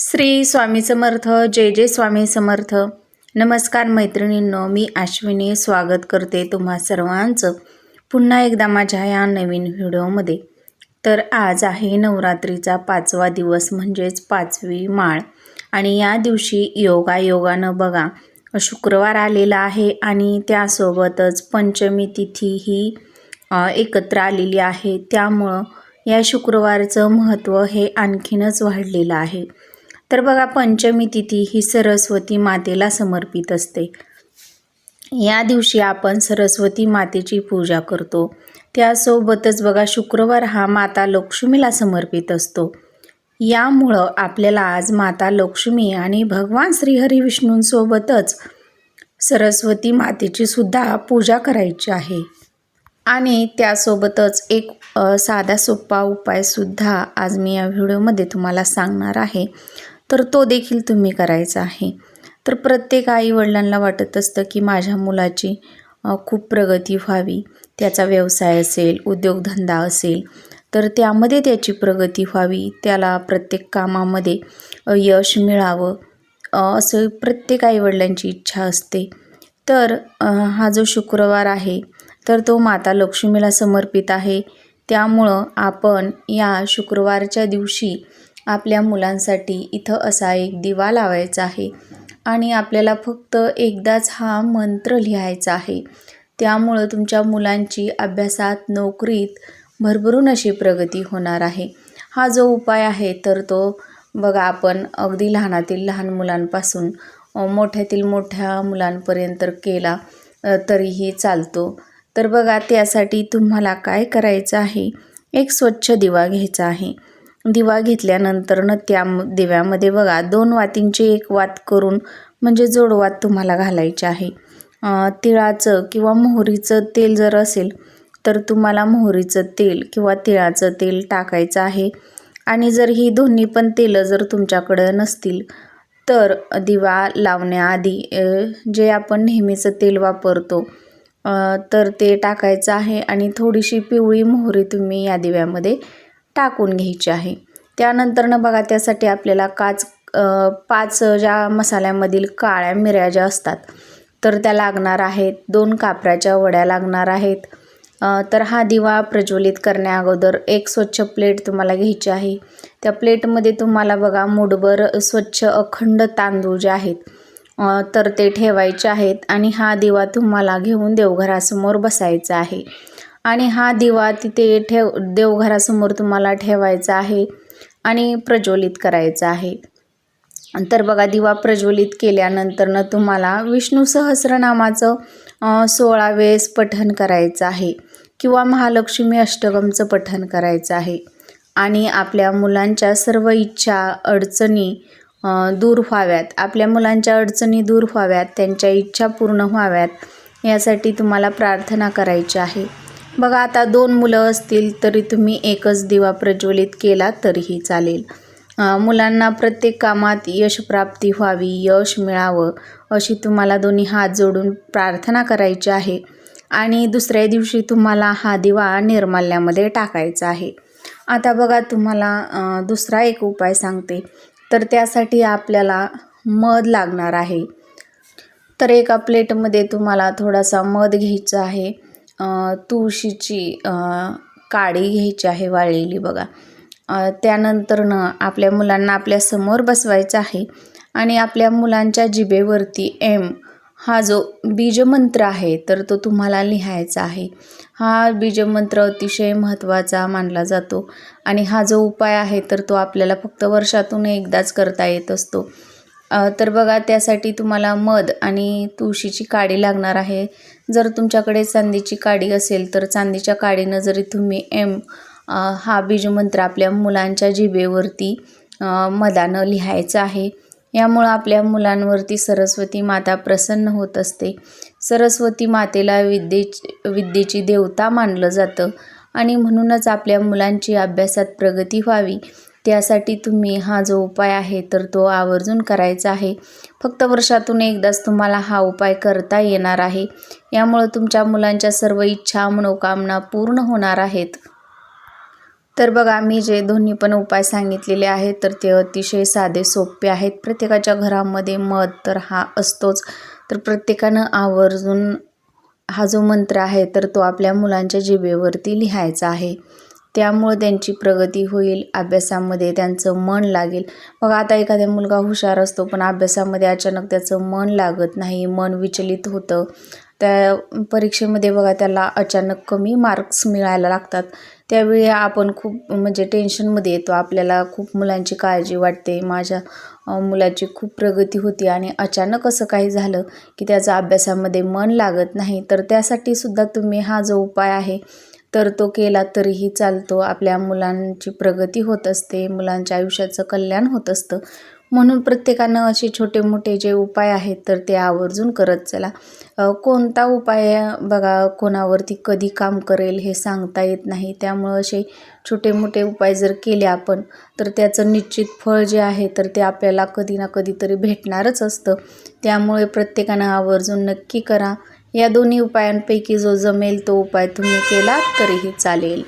श्री स्वामी समर्थ जय जय स्वामी समर्थ. नमस्कार मैत्रिणींनो मी अश्विनी स्वागत करते तुम्हा सर्वांचं पुन्हा एकदा माझ्या या नवीन व्हिडिओमध्ये. तर आज आहे नवरात्रीचा पाचवा दिवस म्हणजेच पाचवी माळ. आणि या दिवशी योगा योगानं बघा शुक्रवार आलेला आहे आणि त्यासोबतच पंचमी तिथी ही एकत्र आलेली आहे. त्यामुळं या शुक्रवारचं महत्त्व हे आणखीनच वाढलेलं आहे. तर बघा पंचमी तिथी ही सरस्वती मातेला समर्पित असते. या दिवशी आपण सरस्वती मातेची पूजा करतो. त्यासोबतच बघा शुक्रवार हा माता लक्ष्मीला समर्पित असतो. यामुळं आपल्याला आज माता लक्ष्मी आणि भगवान श्रीहरी विष्णूंसोबतच सरस्वती मातेची सुद्धा पूजा करायची आहे. आणि त्यासोबतच एक साधा सोपा उपायसुद्धा आज मी या व्हिडिओमध्ये तुम्हाला सांगणार आहे. तर तो देखील तुम्ही करायचा आहे. तर प्रत्येक आईवडिलांना वाटत असतं की माझ्या मुलाची खूप प्रगती व्हावी. त्याचा व्यवसाय असेल उद्योगधंदा असेल तर त्यामध्ये त्याची प्रगती व्हावी. त्याला प्रत्येक कामामध्ये यश मिळावं असं प्रत्येक आईवडिलांची इच्छा असते. तर हा जो शुक्रवार आहे तर तो माता लक्ष्मीला समर्पित आहे. त्यामुळं आपण या शुक्रवारच्या दिवशी आपल्या मुलांसाठी इथं असा एक दिवा लावायचा आहे. आणि आपल्याला फक्त एकदाच हा मंत्र लिहायचा आहे. त्यामुळं तुमच्या मुलांची अभ्यासात नोकरीत भरभरून अशी प्रगती होणार आहे. हा जो उपाय आहे तर तो बघा आपण अगदी लहानातील लहान मुलांपासून मोठ्यातील मोठ्या मुलांपर्यंत केला तरीही चालतो. तर बघा त्यासाठी तुम्हाला काय करायचं आहे? एक स्वच्छ दिवा घ्यायचा आहे. दिवा घेतल्यानंतरनं त्या दिव्यामध्ये बघा दोन वातींची एक वात करून म्हणजे जोडवात तुम्हाला घालायचे आहे. तिळाचं किंवा मोहरीचं तेल जर असेल तर तुम्हाला मोहरीचं तेल किंवा तिळाचं तेल टाकायचं आहे. आणि जर ही दोन्ही पण तेलं जर तुमच्याकडं नसतील तर दिवा लावण्याआधी जे आपण नेहमीचं तेल वापरतो तर ते टाकायचं आहे. आणि थोडीशी पिवळी मोहरी तुम्ही या दिव्यामध्ये टाकून घ्यायची आहे. त्यानंतरनं बघा त्यासाठी आपल्याला काच पाच ज्या मसाल्यामधील काळ्या मिऱ्या ज्या असतात तर त्या लागणार आहेत. दोन कापराच्या वड्या लागणार आहेत. तर हा दिवा प्रज्वलित करण्याअगोदर एक स्वच्छ प्लेट तुम्हाला घ्यायची आहे. त्या प्लेटमध्ये तुम्हाला बघा मुठभर स्वच्छ अखंड तांदूळ जे आहेत तर ते ठेवायचे आहेत आणि हा दिवा तुम्हाला घेऊन देवघरासमोर बसायचा आहे. आणि हा दिवा तिथे ठेव देवघरासमोर तुम्हाला ठेवायचा आहे आणि प्रज्वलित करायचा आहे. तर बघा दिवा प्रज्वलित केल्यानंतरनं तुम्हाला विष्णू सहस्रनामाचं सोळा वेळेस पठण करायचं आहे किंवा महालक्ष्मी अष्टगमचं पठण करायचं आहे. आणि आपल्या मुलांच्या सर्व इच्छा अडचणी दूर व्हाव्यात. आपल्या मुलांच्या अडचणी दूर व्हाव्यात त्यांच्या इच्छा पूर्ण व्हाव्यात यासाठी तुम्हाला प्रार्थना करायची आहे. बघा आता दोन मुलं असतील तरी तुम्ही एकच दिवा प्रज्वलित केला तरीही चालेल. मुलांना प्रत्येक कामात यशप्राप्ती व्हावी यश मिळावं अशी तुम्हाला दोन्ही हात जोडून प्रार्थना करायची आहे. आणि दुसऱ्या दिवशी तुम्हाला हा दिवा निर्माल्यामध्ये टाकायचा आहे. आता बघा तुम्हाला दुसरा एक उपाय सांगते. तर त्यासाठी आपल्याला मध लागणार आहे. तर एका प्लेटमध्ये तुम्हाला थोडासा मध घ्यायचा आहे. तुळशीची काडी घ्यायची आहे वाळलेली बघा. त्यानंतरनं आपल्या मुलांना आपल्यासमोर बसवायचं आहे आणि आपल्या मुलांच्या जिभेवरती एम हा जो बीजमंत्र आहे तर तो तुम्हाला लिहायचा आहे. हा बीजमंत्र अतिशय महत्त्वाचा मानला जातो आणि हा जो उपाय आहे तर तो आपल्याला फक्त वर्षातून एकदाच करता येत असतो. तर बघा त्यासाठी तुम्हाला मध आणि तुळशीची काडी लागणार आहे. जर तुमच्याकडे चांदीची काडी असेल तर चांदीच्या काडीनं जरी तुम्ही एम हा बीजमंत्र आपल्या मुलांच्या जिभेवरती मदानं मधानं लिहायचं आहे. यामुळं आपल्या मुलांवरती सरस्वती माता प्रसन्न होत असते. सरस्वती मातेला विद्येची विद्येची देवता मानलं जातं आणि म्हणूनच आपल्या मुलांची अभ्यासात प्रगती व्हावी. त्यासाठी तुम्ही हा जो उपाय आहे तर तो आवर्जून करायचा आहे. फक्त वर्षातून एकदाच तुम्हाला हा उपाय करता येणार आहे. यामुळं तुमच्या मुलांच्या सर्व इच्छा मनोकामना पूर्ण होणार आहेत. तर बघा मी जे दोन्ही पण उपाय सांगितलेले आहेत तर ते अतिशय साधे सोपे आहेत. प्रत्येकाच्या घरामध्ये मध तर हा असतोच. तर प्रत्येकानं आवर्जून हा जो मंत्र आहे तर तो आपल्या मुलांच्या जिभेवरती लिहायचा आहे. त्यामुळे त्यांची प्रगती होईल अभ्यासामध्ये त्यांचं मन लागेल. मग आता एखाद्या मुलगा हुशार असतो पण अभ्यासामध्ये अचानक त्याचं मन लागत नाही मन विचलित होतं. त्या परीक्षेमध्ये बघा त्याला अचानक कमी मार्क्स मिळायला लागतात. त्यावेळी आपण खूप म्हणजे टेन्शनमध्ये येतो. आपल्याला खूप मुलांची काळजी वाटते. माझ्या मुलाची खूप प्रगती होती आणि अचानक असं काही झालं की त्याचा अभ्यासामध्ये मन लागत नाही. तर त्यासाठी सुद्धा तुम्ही हा जो उपाय आहे तर तो केला तरीही चालतो. आपल्या मुलांची प्रगती होत असते मुलांच्या आयुष्याचं कल्याण होत असतं. म्हणून प्रत्येकानं असे छोटे मोठे जे उपाय आहेत तर ते आवर्जून करत चला. कोणता उपाय बघा कोणावरती कधी काम करेल हे सांगता येत नाही. त्यामुळं असे छोटे मोठे उपाय जर केले आपण तर त्याचं निश्चित फळ जे आहे तर ते आपल्याला कधी ना कधीतरी भेटणारच असतं. त्यामुळे प्रत्येकानं आवर्जून नक्की करा. या दोन्ही उपायांपैकी जो जमेल तो उपाय तुम्ही केला तरीही चालेल.